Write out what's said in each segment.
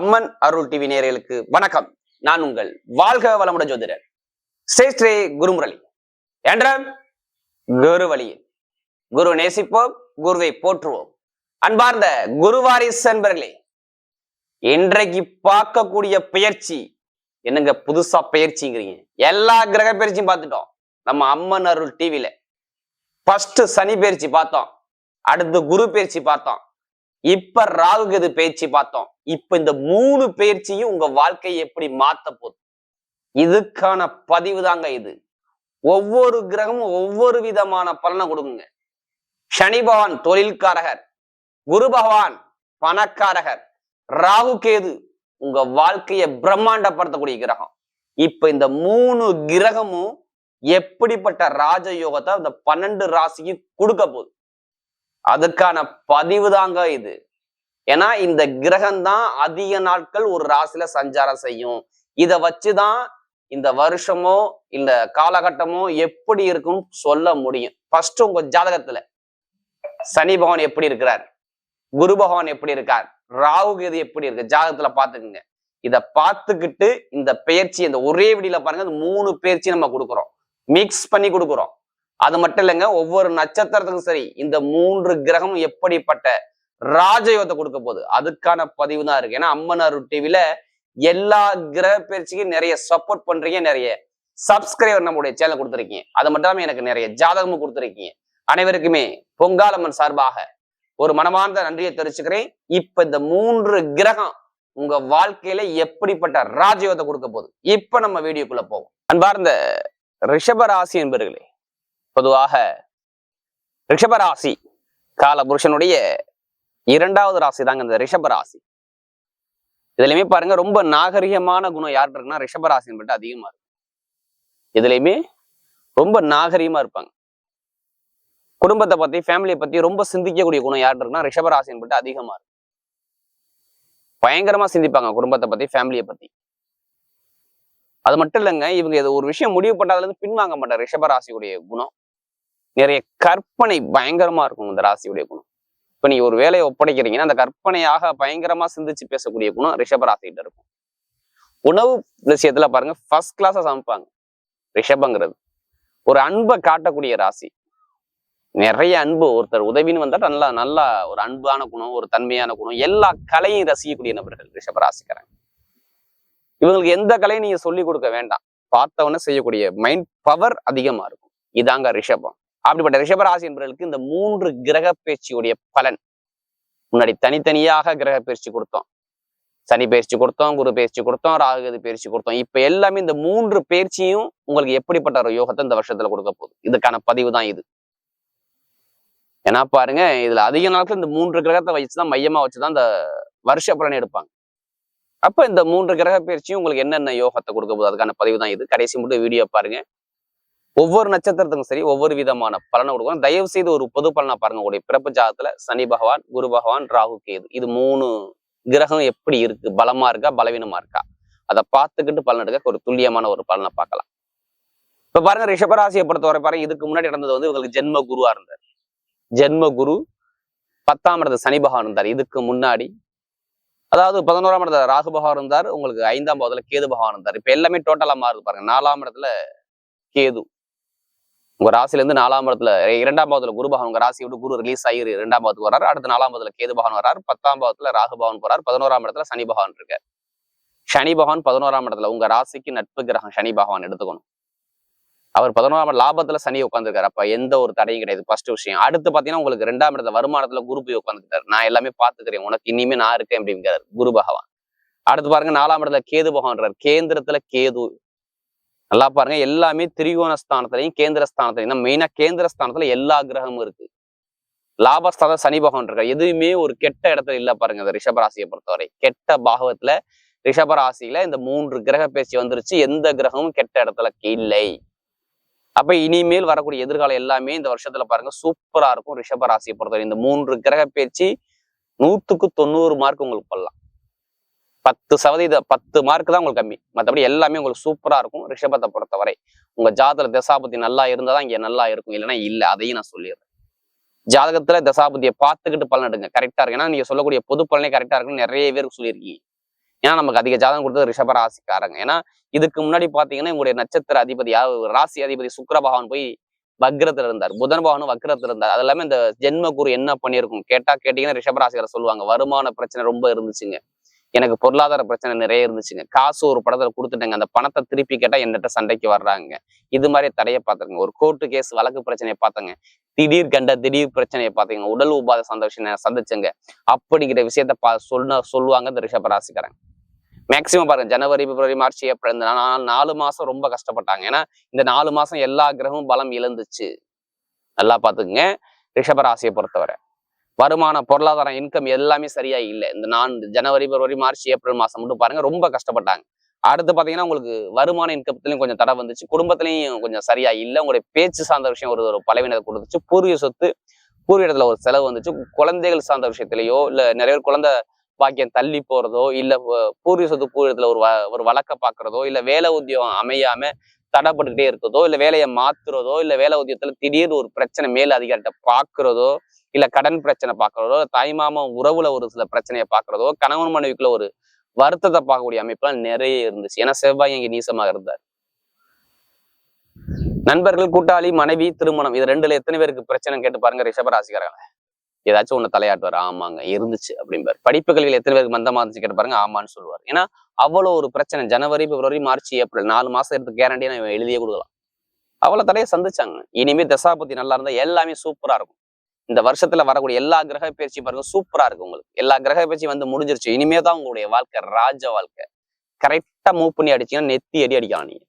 அம்மன் அருள் TV நேயர்களுக்கு வணக்கம். நான் உங்கள் வாழ்க வளமுட ஜோதிடர் ஸ்ரீ குருமுரளி. என்ற குரு வழியில். குரு நேசிப்போம் குருவை போற்றுவோம். அன்பார்ந்த குருவாரிஸ் அன்பர்களே இன்றைக்கு பார்க்கக்கூடிய பயிற்சி என்னங்க புதுசா பயிற்சிங்கிறீங்க எல்லா கிரக பயிற்சியும் பார்த்துட்டோம். நம்ம அம்மன் அருள் டிவியில ஃபர்ஸ்ட் சனி பயிற்சி பார்த்தோம். அடுத்து குரு பயிற்சி பார்த்தோம். இப்ப ராகுகது பயிற்சி பார்த்தோம். இப்ப இந்த மூணு பயிற்சியும் உங்க வாழ்க்கையை எப்படி மாத்த போகுது? இதுக்கான பதிவு தாங்க இது. ஒவ்வொரு கிரகமும் ஒவ்வொரு விதமான பலனை கொடுக்குங்க. சனி பகவான் தொழில்காரகர் குரு பகவான் பணக்காரகர் ராகு கேது உங்க வாழ்க்கையை பிரம்மாண்டப்படுத்தக்கூடிய கிரகம். இப்ப இந்த மூணு கிரகமும் எப்படிப்பட்ட ராஜயோகத்தை அந்த பன்னெண்டு ராசிக்கு கொடுக்க போகுது? அதுக்கான பதிவு தாங்க இது. ஏன்னா இந்த கிரகம் தான் அதிக நாட்கள் ஒரு ராசியில சஞ்சாரம் செய்யும். இத வச்சுதான் இந்த வருஷமோ இந்த காலகட்டமோ எப்படி இருக்கும்னு சொல்ல முடியும். ஃபர்ஸ்ட் உங்க ஜாதகத்துல சனி பகவான் எப்படி இருக்கிறார்? குரு பகவான் எப்படி இருக்கார்? ராகு கேது எப்படி இருக்கு? ஜாதகத்துல பாத்துக்குங்க இத பார்த்துக்கிட்டு இந்த பயிற்சி இந்த ஒரே விடியில பாருங்க மூணு பயிற்சி நம்ம கொடுக்குறோம். மிக்ஸ் பண்ணி கொடுக்குறோம். அது மட்டும் இல்லைங்க ஒவ்வொரு நட்சத்திரத்துக்கும் சரி இந்த மூன்று கிரகம் எப்படிப்பட்ட ராஜயோகத்தை கொடுக்க போகுது? அதுக்கான பதிவு தான் இருக்கு. ஏன்னா அம்மன் அருள் டிவில எல்லா கிரக பயிற்சிக்கும் நிறைய சப்போர்ட் பண்றீங்க நிறைய சப்ஸ்கிரைபர் நம்முடைய சேனல் கொடுத்துருக்கீங்க. அது மட்டும் இல்லாமல் எனக்கு நிறைய ஜாதகமும் கொடுத்துருக்கீங்க. அனைவருக்குமே பொங்காலம்மன் சார்பாக ஒரு மனமார்ந்த நன்றியை தெரிவிச்சுக்கிறேன். இப்ப இந்த மூன்று கிரகம் உங்க வாழ்க்கையில எப்படிப்பட்ட ராஜயோகத்தை கொடுக்க போகுது? இப்ப நம்ம வீடியோக்குள்ள போவோம். அன்பார்ந்த ரிஷபராசி என்பர்களே பொதுவாக ரிஷபராசி கால புருஷனுடைய இரண்டாவது ராசி தாங்க இந்த ரிஷபராசி. இதுலயுமே பாருங்க ரொம்ப நாகரிகமான குணம் யார்கிட்ட இருக்குன்னா ரிஷபராசின்னு மட்டும் அதிகமா இருக்கும். இதுலயுமே ரொம்ப நாகரிகமா இருப்பாங்க. குடும்பத்தை பத்தி ஃபேமிலியை பத்தி ரொம்ப சிந்திக்கக்கூடிய குணம் யார்கிட்ட இருக்குன்னா ரிஷபராசின்னு மட்டும் அதிகமா இருக்கும். பயங்கரமா சிந்திப்பாங்க குடும்பத்தை பத்தி ஃபேமிலியை பத்தி. அது மட்டும் இல்லைங்க இவங்க இது ஒரு விஷயம் முடிவு பண்ணாதுல இருந்து பின்வாங்க மாட்டார் ரிஷபராசியுடைய குணம். நிறைய கற்பனை பயங்கரமா இருக்கும் இந்த ராசியுடைய குணம். இப்ப நீங்க ஒரு வேலையை ஒப்படைக்கிறீங்கன்னா அந்த கற்பனையாக பயங்கரமா சிந்திச்சு பேசக்கூடிய குணம் ரிஷபராசிகிட்ட இருக்கும். உணவு விஷயத்துல பாருங்க ஃபர்ஸ்ட் கிளாஸா சமைப்பாங்க. ரிஷபங்கிறது. ஒரு அன்பை காட்டக்கூடிய ராசி. நிறைய அன்பு ஒருத்தர் உதவின்னு வந்தா நல்லா நல்லா ஒரு அன்பான குணம் ஒரு தன்மையான குணம் எல்லா கலையும் ரசிக்கக்கூடிய நபர்கள் ரிஷபராசிக்காரங்க இவங்களுக்கு எந்த கலையும் நீங்க சொல்லி கொடுக்க வேண்டாம். பார்த்தவன செய்யக்கூடிய மைண்ட் பவர் அதிகமா இருக்கும். இதாங்க ரிஷபம். அப்படிப்பட்ட ரிஷபராசி என்பவர்களுக்கு இந்த மூன்று கிரக பயிற்சியுடைய பலன். முன்னாடி தனித்தனியாக கிரக பயிற்சி கொடுத்தோம். சனி பயிற்சி கொடுத்தோம் குரு பயிற்சி கொடுத்தோம் ராகுகதி பயிற்சி கொடுத்தோம். இப்ப எல்லாமே இந்த மூன்று பயிற்சியும் உங்களுக்கு எப்படிப்பட்ட ஒரு யோகத்தை இந்த வருஷத்துல கொடுக்க போகுது? இதுக்கான பதிவு தான் இது. ஏன்னா பாருங்க இதுல அதிக நாட்கள் இந்த மூன்று கிரகத்தை வச்சுதான் மையமா வச்சுதான் இந்த வருஷ பலன் எடுப்பாங்க. அப்ப இந்த மூன்று கிரக பயிற்சியும் உங்களுக்கு என்னென்ன யோகத்தை கொடுக்க போகுது? அதுக்கான பதிவு தான் இது. கடைசி மட்டும் வீடியோ பாருங்க. ஒவ்வொரு நட்சத்திரத்துக்கும் சரி ஒவ்வொரு விதமான பலனை கொடுக்கும் தயவு செய்து ஒரு பொது பலனை பாருங்க. உங்களுடைய பிறப்பு ஜாதத்துல சனி பகவான் குரு பகவான் ராகு கேது. இது மூணு கிரகம் எப்படி இருக்கு? பலமா இருக்கா? பலவீனமா இருக்கா? அதை பார்த்துக்கிட்டு பலன் எடுக்க ஒரு துல்லியமான ஒரு பலனை பார்க்கலாம். இப்ப பாருங்க ரிஷபராசியை பொறுத்தவரை பாருங்க இதுக்கு முன்னாடி நடந்தது வந்து இவங்களுக்கு ஜென்ம குருவா இருந்தார். ஜென்ம குரு பத்தாம் இடத்து சனி பகவான் இருந்தார். இதுக்கு முன்னாடி அதாவது பதினோராம் இடத்துல ராகு பகவான் இருந்தார். உங்களுக்கு ஐந்தாம் பாவத்துல கேது பகவான் இருந்தார். இப்ப எல்லாமே டோட்டலா மாறுது பாருங்க. நாலாம் இடத்துல கேது உங்கள் ராசிலேருந்து நாலாம் இடத்துல இரண்டாம் பாவத்தில் குரு பகவான் உங்கள் ராசி விட்டு குரு ரிலீஸ் ஆகி இரண்டாம் பாவத்துக்கு வர்றாரு. அடுத்து நாலாம் பாவத்துல கேது பகவான் வராரு பத்தாம் பாவத்தில் ராகு பகவான் போறார். பதினோராம் இடத்துல சனி பகவான் இருக்கார். சனி பகவான் பதினோராம் இடத்துல உங்கள் ராசிக்கு நட்பு கிரகம் சனி பகவான் எடுத்துக்கணும். அவர் பதினோராம் லாபத்துல சனி உட்காந்துருக்காரு அப்ப எந்த ஒரு தடையும் கிடையாது. ஃபர்ஸ்ட் விஷயம். அடுத்து பாத்தீங்கன்னா உங்களுக்கு ரெண்டாம் இடத்துல வருமானத்துல குரு போய் உட்காந்துருக்காரு நான் எல்லாமே பாத்துக்கிறேன். உனக்கு இனிமே நான் இருக்கேன் அப்படிங்கிறார் குரு பகவான். அடுத்து பாருங்க நாலாம் இடத்துல கேது பகவான்றார் கேந்திரத்துல கேது நல்லா பாருங்க. எல்லாமே திரிகோண ஸ்தானத்திலையும் கேந்திர ஸ்தானத்திலையும். மெயினா கேந்திர ஸ்தானத்துல எல்லா கிரகமும் இருக்கு. லாபஸ்தான சனி பகவான் இருக்காரு. எதுவுமே ஒரு கெட்ட இடத்துல இல்ல பாருங்க இந்த ரிஷபராசியை பொறுத்தவரை. கெட்ட பாகவத்துல ரிஷபராசியில இந்த மூன்று கிரக பேச்சு வந்துருச்சு. எந்த கிரகமும் கெட்ட இடத்துல இல்லை. அப்ப இனிமேல் வரக்கூடிய எதிர்காலம் எல்லாமே இந்த வருஷத்துல பாருங்க சூப்பரா இருக்கும் ரிஷபராசியை பொறுத்தவரை. இந்த மூன்று கிரக பேச்சு நூத்துக்கு தொண்ணூறு மார்க் உங்களுக்கு பண்ணலாம் பத்து சதவீத பத்து மார்க் தான் உங்களுக்கு கம்மி. மற்றபடி எல்லாமே உங்களுக்கு சூப்பரா இருக்கும். ரிஷபத்தை பொறுத்தவரை. உங்க ஜாதகத்தில் தசாபதி நல்லா இருந்தால் தான் இங்கே நல்லா இருக்கும். இல்லைன்னா இல்ல. அதையும் நான் சொல்லிடுறேன். ஜாதகத்துல தசாபதியை பார்த்துக்கிட்டு பலன் எடுங்க. கரெக்டா இருக்கு. ஏன்னா நீங்க சொல்லக்கூடிய பொது பலனே கரெக்டா இருக்குன்னு நிறைய பேருக்கு சொல்லியிருக்கீங்க. ஏன்னா நமக்கு அதிக ஜாதகம் கொடுத்தது ரிஷப ராசிக்காரங்க. ஏன்னா இதுக்கு முன்னாடி பாத்தீங்கன்னா உங்களுடைய நட்சத்திர அதிபதி யாரு ராசி அதிபதி சுக்கிர பகவான் போய் வக்ரத்தில் இருந்தார். புதன் பகவானும் வக்ரத்தில் இருந்தார். அது எல்லாமே இந்த ஜென்ம குரு என்ன பண்ணியிருக்கும்? கேட்டா கேட்டிங்கன்னா ரிஷபராசிகரை சொல்லுவாங்க. வருமான பிரச்சனை ரொம்ப இருந்துச்சுங்க. எனக்கு பொருளாதார பிரச்சனை நிறைய இருந்துச்சுங்க. காசு ஒரு படத்துல கொடுத்துட்டேங்க. அந்த பணத்தை திருப்பி கேட்டா என்கிட்ட சண்டைக்கு வர்றாங்க. இது மாதிரி தடையை பார்த்துருங்க. ஒரு கோர்ட்டு கேஸ் வழக்கு பிரச்சனையை பார்த்தங்க. திடீர் கண்ட திடீர் பிரச்சனையை பார்த்தீங்க. உடல் உபாத சந்தோஷம் சந்திச்சுங்க. அப்படிங்கிற விஷயத்த பா சொன்ன சொல்லுவாங்க இந்த ரிஷபராசிக்காரங்க மேக்சிமம் பாருங்க. ஜனவரி பிப்ரவரி மார்ச் ஏப்ரல் இந்த நாலு மாசம் ரொம்ப கஷ்டப்பட்டாங்க. ஏன்னா இந்த நாலு மாசம் எல்லா கிரகமும் பலம் இழந்துச்சு. நல்லா பாத்துக்குங்க ரிஷபராசியை பொறுத்தவரை. வருமானம் பொருளாதாரம் இன்கம் எல்லாமே சரியா இல்லை. இந்த நான் ஜனவரி பிப்ரவரி மார்ச் ஏப்ரல் மாசம் மட்டும் பாருங்க ரொம்ப கஷ்டப்பட்டாங்க. அடுத்து பார்த்தீங்கன்னா உங்களுக்கு வருமான இன்கத்துலையும் கொஞ்சம் தடை வந்துச்சு. குடும்பத்துலையும் கொஞ்சம் சரியா இல்லை. உங்களுடைய பேச்சு சார்ந்த விஷயம் ஒரு ஒரு பலவீனத்தை கொடுத்துச்சு. பூர்வீக சொத்து பூர்வீகத்துல ஒரு செலவு வந்துச்சு. குழந்தைகள் சார்ந்த விஷயத்திலேயோ இல்லை நிறைய பேர் குழந்தை பாக்கியம் தள்ளி போறதோ இல்லை பூர்வீக சொத்து பூர்வீகத்துல ஒரு வ- ஒரு வழக்க பார்க்குறதோ இல்லை வேலை உத்தியோகம் அமையாம தடைப்பட்டுக்கிட்டே இருக்கிறதோ இல்லை வேலையை மாத்துறதோ இல்லை வேலை உத்தியோகத்துல திடீர்னு ஒரு பிரச்சனை மேல் அதிகாரிகிட்ட பார்க்குறதோ இல்ல கடன் பிரச்சனை பாக்குறதோ தாய்மாமா உறவுல ஒரு சில பிரச்சனையை பாக்குறதோ கணவன் மனைவிக்குள்ள ஒரு வருத்தத்தை பார்க்கக்கூடிய அமைப்புலாம் நிறைய இருந்துச்சு. ஏன்னா செவ்வாய் இங்க நீசமாக இருந்தார். நண்பர்கள் கூட்டாளி மனைவி திருமணம் இது ரெண்டுல எத்தனை பேருக்கு பிரச்சனை கேட்டு பாருங்க ரிஷபராசிக்காரங்க ஏதாச்சும் ஒண்ணு தலையாட்டுவார். ஆமாங்க இருந்துச்சு அப்படிம்பார். படிப்பு கல்வியில் எத்தனை பேருக்கு மந்தமா இருந்துச்சு கேட்டு பாருங்க ஆமான்னு சொல்லுவார். ஏன்னா அவ்வளவு ஒரு பிரச்சனை. ஜனவரி பிப்ரவரி மார்ச் ஏப்ரல் நாலு மாசம் எடுத்து கேரண்டியா நான் எழுதியே கொடுக்கலாம். அவ்வளவு தடையை சந்திச்சாங்க. இனிமே தசாபதி நல்லா இருந்தா எல்லாமே சூப்பரா இருக்கும். இந்த வருஷத்துல வரக்கூடிய எல்லா கிரக பயிற்சி பாருங்க சூப்பரா இருக்கு உங்களுக்கு. எல்லா கிரக பயிற்சி வந்து முடிஞ்சிருச்சு. இனிமே தான் உங்களுடைய வாழ்க்கை ராஜ வாழ்க்கை. கரெக்டா மூவ் பண்ணி அடிச்சீங்கன்னா நெத்தி அடி அடிக்கலாம் நீங்க.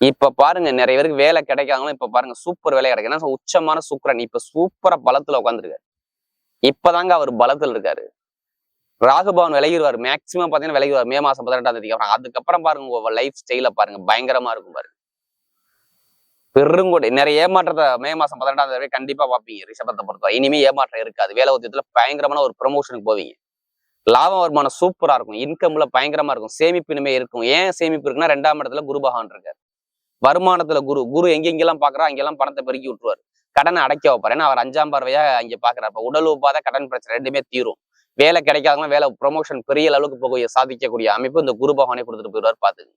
இப்ப பாருங்க நிறைய பேருக்கு வேலை கிடைக்காங்களோ இப்ப பாருங்க சூப்பர் வேலை கிடைக்கும் ஏன்னா உச்சமான சுக்கரன். இப்ப சூப்பரா பலத்துல உட்காந்துருக்காரு இப்பதாங்க அவர் பலத்துல இருக்காரு. ராகுபவன் விலகிடுவார் மேக்சிமம் பாத்தீங்கன்னா விலகிடுவார் மே மாசம் பதினெட்டாம் தேதிக்கு அப்புறம். அதுக்கப்புறம் பாருங்க உங்க லைஃப் ஸ்டைல பாருங்க. பயங்கரமா இருக்கும் பாருங்க. பெருங்கொடை நிறைய ஏமாற்றத்தை மே மாசம் பதினெட்டாம் தேதி கண்டிப்பா பார்ப்பீங்க ரிஷபத்தை பொறுத்தவரை இனிமே ஏமாற்றம் இருக்காது. வேலை உத்தியத்துல பயங்கரமான ஒரு ப்ரொமோஷனுக்கு போவீங்க. லாபம் வருமானம் சூப்பரா இருக்கும். இன்கம்ல பயங்கரமா இருக்கும். சேமிப்பு இனிமே இருக்கும். ஏன் சேமிப்பு இருக்குன்னா ரெண்டாம் இடத்துல குரு பகவான் இருக்காரு. வருமானத்துல குரு குரு எங்கெங்கெல்லாம் பாக்குறா அங்கெல்லாம் பணத்தை பெருக்கி விட்டுருவாரு. கடனை அடைக்க வைப்பார். ஏன்னா அவர் அஞ்சாம் பார்வையா இங்க பாக்குறாரு அப்ப உடல் உபாத கடன் பிரச்சனை ரெண்டுமே தீரும். வேலை கிடைக்காதவங்க வேலை ப்ரொமோஷன் பெரிய அளவுக்கு போக சாதிக்கக்கூடிய அமைப்பு இந்த குரு பகவானே கொடுத்துட்டு போயிடுவார் பாத்துங்க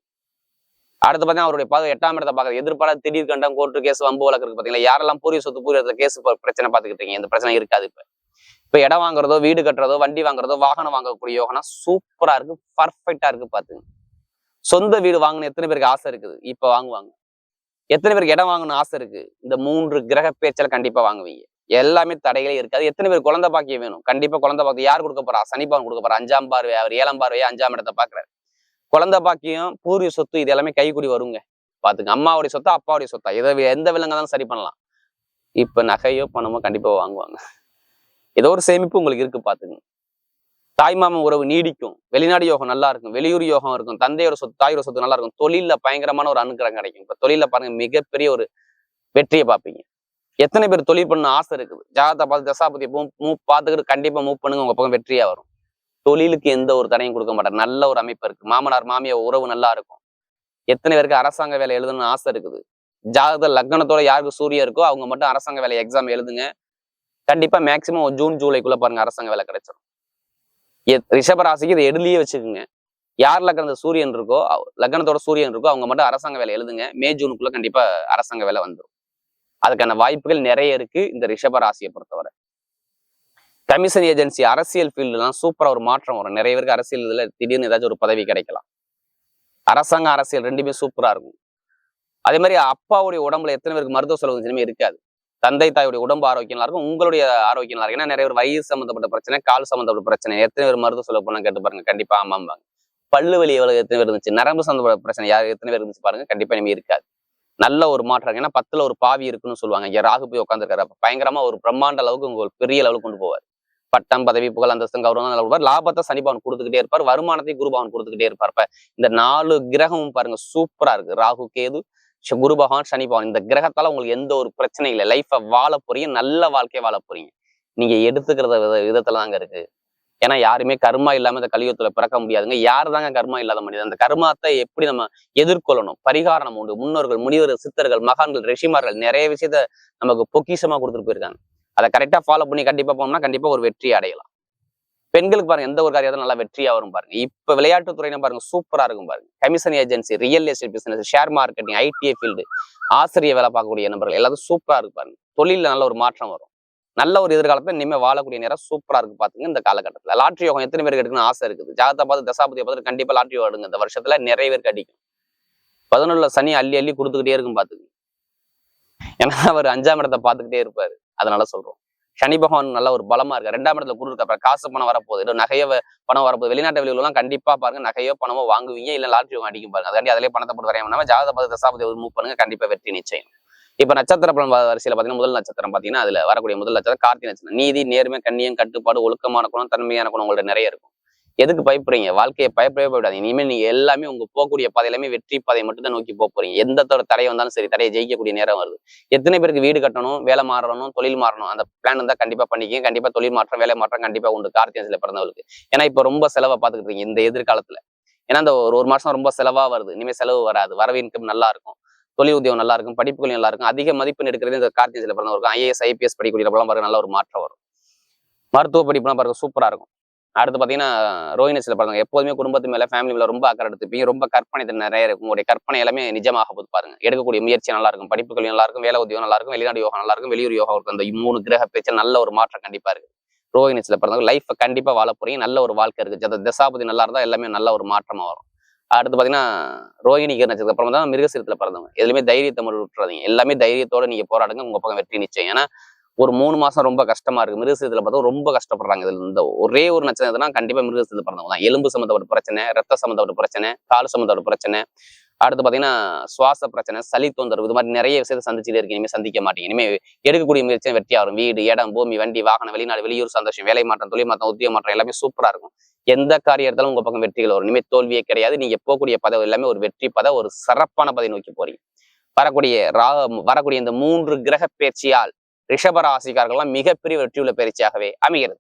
அடுத்து பார்த்தீங்கன்னா அவருடைய பாது எட்டாம் இடத்தை பார்க்குறது எதிர்பாராத திடீர் கண்டம் கோர்ட்டு கேஸ் வம்பு வழக்கு இருக்கு பார்த்தீங்களா யாரெல்லாம் பூரிய சொத்து பூரிய கேஸ் பிரச்சனை பார்த்துக்கிட்டு இருக்கீங்க? இந்த பிரச்சனை இருக்காது இப்ப. இப்போ இடம் வாங்குறதோ வீடு கட்டுறதோ வண்டி வாங்குறதோ வாகனம் வாங்கக்கூடிய யோகனா சூப்பரா இருக்கு பர்ஃபெக்டா இருக்கு பார்த்துங்க சொந்த வீடு வாங்கணும் எத்தனை பேருக்கு ஆசை இருக்குது? இப்ப வாங்குவாங்க. எத்தனை பேருக்கு இடம் வாங்கணும் ஆசை இருக்கு? இந்த மூன்று கிரக பேச்சில் கண்டிப்பா வாங்குவீங்க. எல்லாமே தடைகளே இருக்காது. எத்தனை பேர் குழந்தை பாக்கியம் வேணும்? கண்டிப்பா குழந்தை பாக்கியம் யார் கொடுக்க போறா? சனிபவன் கொடுக்க போறா. அஞ்சாம் பார்வை அவர் ஏழாம் பார்வையா அஞ்சாம் இடத்தை பார்க்குறாரு. குழந்தை பாக்கியம் பூர்வீக சொத்து இது எல்லாமே கைக்குடி வருங்க. பாத்துங்க அம்மாவுடைய சொத்தா அப்பாவுடைய சொத்தா? எதை எந்த விலங்க சரி பண்ணலாம்? இப்ப நகையோ பணமோ கண்டிப்பா வாங்குவாங்க. ஏதோ ஒரு சேமிப்பு உங்களுக்கு இருக்கு பாத்துங்க. தாய்மாமன் உறவு நீடிக்கும். வெளிநாடு யோகம் நல்லா இருக்கும். வெளியூர் யோகம் இருக்கும். தந்தையோட சொத்து தாயோட சொத்து நல்லா இருக்கும். தொழில பயங்கரமான ஒரு அனுகிரகம் கிடைக்கும். இப்ப தொழில பாருங்க மிகப்பெரிய ஒரு வெற்றியை பார்ப்பீங்க. எத்தனை பேர் தொழில் பண்ண ஆசை இருக்குது? ஜாதகத்தை பார்த்து தசாபதி மூவ் பார்த்துக்கிட்டு கண்டிப்பா மூவ் பண்ணுங்க. உங்க பக்கம் வெற்றியா வரும். தொழிலுக்கு எந்த ஒரு தடையும் கொடுக்க மாட்டார். நல்ல ஒரு அமைப்பு இருக்கு. மாமனார் மாமியார் உறவு நல்லா இருக்கும். எத்தனை பேருக்கு அரசாங்க வேலை எழுதணும்னு ஆசை இருக்குது. ஜாதக லக்னத்தோட யாருக்கு சூரிய இருக்கோ அவங்க மட்டும் அரசாங்க வேலை எக்ஸாம் எழுதுங்க. கண்டிப்பா மேக்சிமம் ஜூன் ஜூலைக்குள்ள பாருங்க அரசாங்க வேலை கிடைச்சிடும் எ- ரிஷப ராசிக்கு இதை எழுதியே வச்சுக்கோங்க. யார் லக்னத்துல சூரியன் இருக்கோ லக்னத்தோட சூரியன் இருக்கோ அவங்க மட்டும் அரசாங்க வேலை எழுதுங்க. மே ஜூனுக்குள்ள கண்டிப்பா அரசாங்க வேலை வந்துடும் அதுக்கான வாய்ப்புகள் நிறைய இருக்கு. இந்த ரிஷப ராசியை பொறுத்தவரை. கமிஷன் ஏஜென்சி அரசியல் ஃபீல்டுலாம் சூப்பரா ஒரு மாற்றம் வரும். நிறைய பேருக்கு அரசியல் இதில் திடீர்னு ஏதாச்சும் ஒரு பதவி கிடைக்கலாம். அரசாங்க அரசியல் ரெண்டுமே சூப்பரா இருக்கும். அதே மாதிரி அப்பாவுடைய உடம்புல எத்தனை பேருக்கு மருத்துவ செலவு இனிமே இருக்காது. தந்தை தாயுடைய உடம்பு ஆரோக்கியம் இருக்கும். உங்களுடைய ஆரோக்கியம் இருக்கும். ஏன்னா நிறைய பேர் வயிறு சம்மந்தப்பட்ட பிரச்சனை கால் சம்மந்தப்பட்ட பிரச்சனை. எத்தனை பேர் மருத்துவ செலவு பண்ண கேட்டு பாருங்க. கண்டிப்பா ஆமாம்பாங்க. பல்லு வலி எவ்வளவு எத்தனை பேர் இருந்துச்சு நரம்பு சம்மந்தப்பட்ட பிரச்சனை யார் எத்தனை பேர் இருந்துச்சு பாருங்க. கண்டிப்பா இனிமே இருக்காது. நல்ல ஒரு மாற்றம் ஏன்னா பத்துல ஒரு பாவி இருக்குன்னு சொல்லுவாங்க. இங்க ராகு போய் உட்காந்துருக்காரு அப்ப பயங்கரமா ஒரு பிரம்மாண்ட அளவுக்கு உங்களுக்கு பெரிய அளவுக்கு கொண்டு போவார். பட்டம் பதவி புகழ் அந்தஸ்து கௌரவம் நல்லா கொடுப்பார் லாபத்தை சனிபவன் கொடுத்துக்கிட்டே இருப்பார். வருமானத்தை குருபவன் கொடுத்துக்கிட்டே இருப்பார். இப்ப இந்த நாலு கிரகமும் பாருங்க சூப்பரா இருக்கு. ராகு கேது குரு பகவான் சனி பகவான். இந்த கிரகத்தால உங்களுக்கு எந்த ஒரு பிரச்சனையும் இல்லை. லைஃபை வாழ போறீங்க. நல்ல வாழ்க்கையை வாழ போறீங்க. நீங்க எடுத்துக்கிறத வித விதத்துல தாங்க இருக்கு. ஏன்னா யாருமே கர்மா இல்லாம இந்த கலியுகத்துல பிறக்க முடியாதுங்க. யாரு தாங்க கர்மா இல்லாத மனிதன் அந்த கர்மாத்தை எப்படி நம்ம எதிர்கொள்ளணும்? பரிகாரம் உண்டு. முன்னோர்கள் முனிவர் சித்தர்கள் மகான்கள் ரிஷிமார்கள் நிறைய விஷயத்த நமக்கு பொக்கிஷமா கொடுத்துட்டு போயிருக்காங்க. அதை கரெக்டா ஃபாலோ பண்ணி கண்டிப்பா போனோம்னா கண்டிப்பா ஒரு வெற்றி அடையலாம். பெண்களுக்கு பாருங்க எந்த ஒரு காரியத்தில் நல்லா வெற்றியா வரும் பாருங்க. இப்ப விளையாட்டுத்துறையின பாருங்க சூப்பரா இருக்கும் பாருங்க. Commission agency real estate business share marketing ITI field ஆசிரியர் வேலை பார்க்கக்கூடிய நபர்கள் எல்லாரும் சூப்பரா இருக்கு பாருங்க. தொழில நல்ல ஒரு மாற்றம் வரும். நல்ல ஒரு எதிர்காலத்துல இனிமே வாழக்கூடிய நேரம் சூப்பரா இருக்கு பாத்துங்க இந்த காலகட்டத்துல. லாட்ரி யோகம் எத்தனை பேருக்கு எடுக்கணும்னு ஆசை இருக்குது? ஜாதகத்தை பார்த்து தசாபதியை பார்த்து கண்டிப்பா லாட்ரி யோகம் எடுங்க. இந்த வருஷத்துல நிறைய பேருக்கு அடிக்கும். பதினொன்றில் சனி அள்ளி அள்ளி கொடுத்துக்கிட்டே இருக்கும் பார்த்துங்க ஏன்னா அவர் அஞ்சாம் இடத்தை பார்த்துக்கிட்டே இருப்பாரு. அதனால சொல்றோம். சனி பகவான் நல்ல ஒரு பலமா இருக்கு ரெண்டாம் இடத்துல குரு இருக்கு அப்புறம் காசு பணம் வரப்போகுது. இல்லை நகையோ பணம் வரப்போகுது. வெளிநாட்டு வெளியூர்லாம் கண்டிப்பா பாருங்க நகையோ பணமோ வாங்குவீங்க இல்ல லாட்ரி அடிக்கும் பாருங்க. அதாண்டி அதிலே பணத்தை போட்டு வரையாம பண்ணாம ஜாதக பார்த்து தசாபதி மூவ் பண்ணுங்க. கண்டிப்பா வெற்றி நிச்சயம். இப்ப நட்சத்திர பலன் வரிசையில பாத்தீங்கன்னா முதல் நட்சத்திரம் பாத்தீங்கன்னா அதுல வரக்கூடிய முதல் நட்சத்திரம் கார்த்திகை நட்சத்திரம். நீதி நேர்மை கண்ணியம் கட்டுப்பாடு ஒழுக்கமான குணம் தன்மையான குணம் உங்கள்ட்ட நிறைய இருக்கும். எதுக்கு பயப்படுறீங்க? வாழ்க்கையை பயப்படவே பயப்படாதீங்க. இனிமேல் நீங்க எல்லாமே உங்க போகக்கூடிய பாதை எல்லாமே வெற்றி பாதை மட்டும் தான் நோக்கி போக போறீங்க. எந்த தடையை வந்தாலும் சரி தடையை ஜெயிக்கக்கூடிய நேரம் வருது. எத்தனை பேருக்கு வீடு கட்டணும் வேலை மாறணும் தொழில் மாறணும் அந்த பிளான் இருந்தா கண்டிப்பா பண்ணிக்கங்க. கண்டிப்பா தொழில் மாற்றம் வேலை மாற்றம் கண்டிப்பா உண்டு. கார்த்திகை பிறந்தவங்களுக்கு. ஏன்னா இப்ப ரொம்ப செலவை பார்த்துக்கிட்டு இருக்கீங்க இந்த எதிர்காலத்துல. ஏன்னா அந்த ஒரு ஒரு மாசம் ரொம்ப செலவா வருது. இனிமே செலவு வராது. வரவு இன்கம் நல்லா இருக்கும். தொழில் உத்தியோகம் நல்லா இருக்கும். படிப்புகள் நல்லா இருக்கும். அதிக மதிப்பெண் எடுக்கிறது இந்த கார்த்திகை பிறந்தவருக்கு ஐஏஎஸ் ஐபிஎஸ் படிக்கக்கூடிய பாருங்க நல்ல ஒரு மாற்றம் வரும். மருத்துவ படிப்புலாம் பாருங்க சூப்பரா இருக்கும். அடுத்து பார்த்தீங்கன்னா ரோஹினஸில் பாருங்க எப்போதுமே குடும்பத்து மேலே ஃபேமிலி மேலே ரொம்ப அக்கறை எடுத்துப்பீங்க. ரொம்ப கற்பனை திறன் நிறைய இருக்கும். உங்களுடைய கற்பனை எல்லாமே நிஜமாக போது பாருங்க. எடுக்கக்கூடிய முயற்சி நல்லா இருக்கும். படிப்புகள் நல்லா இருக்கும். வேலை உத்தியோகம் நல்லா இருக்கும். வெளிநாடு யோகா நல்லா இருக்கும். வெளியூர் யோகா இருக்கும் அந்த மூணு கிரக பேச்சு நல்ல ஒரு மாற்றம் கண்டிப்பா இருக்கு. ரோஹினஸில் பிறந்தவங்க லைஃப் கண்டிப்பா வாழ போறீங்க. நல்ல ஒரு வாழ்க்கை இருக்கு. அந்த தசாபதி நல்லா இருந்தால் எல்லாமே நல்ல ஒரு மாற்றமா வரும். அடுத்து பாத்தீங்கன்னா ரோஹிணி நட்சத்திரம் அப்புறம் தான் மிருகசீரத்தில் பிறந்தவங்க. எதுலையுமே தைரியத்தை மட்டும் விட்டுறாதீங்க எல்லாமே தைரியத்தோட நீங்க போராடுங்க. உங்க பக்கம் வெற்றி நிச்சயம். ஏன்னா ஒரு மூணு மாசம் ரொம்ப கஷ்டமா இருக்கு. மிருகசீரத்துல பார்த்தா ரொம்ப கஷ்டப்படுறாங்க இதுல இந்த ஒரே ஒரு நட்சத்திரம்னா கண்டிப்பா மிருகசீரத்துல பிறந்தவங்க தான். எலும்பு சம்மந்தப்பட்ட பிரச்சனை ரத்த சம்மந்தப்பட்ட பிரச்சனை கால் சம்மந்தப்பட்ட பிரச்சனை. அடுத்து பாத்தீங்கன்னா சுவாச பிரச்சனை சளி தொந்தரவு இது மாதிரி நிறைய விஷயத்தை சந்திச்சுட்டே இருக்கு. இனிமே சந்திக்க மாட்டீங்க. இனிமே எடுக்கக்கூடிய முயற்சி வெற்றி ஆகும் வீடு இடம் பூமி வண்டி வாகனம் வெளிநாடு வெளியூர் சந்தோஷம் வேலை மாற்றம் தொழில் மாற்றம் உத்தியோக மாற்றம் எல்லாமே சூப்பரா இருக்கும். எந்த காரியத்தாலும் உங்க பக்கம் வெற்றிகள் வரும். இனிமே தோல்வியே கிடையாது. நீங்க போகக்கூடிய பதவி எல்லாமே ஒரு வெற்றி பத ஒரு சிறப்பான பதவி நோக்கி போறீங்க. வரக்கூடிய ரா வரக்கூடிய இந்த மூன்று கிரக பேச்சியால் ரிஷபராசிக்காரர்கள்லாம் மிகப்பெரிய வெற்றியுள்ள பயிற்சியாகவே அமைகிறது.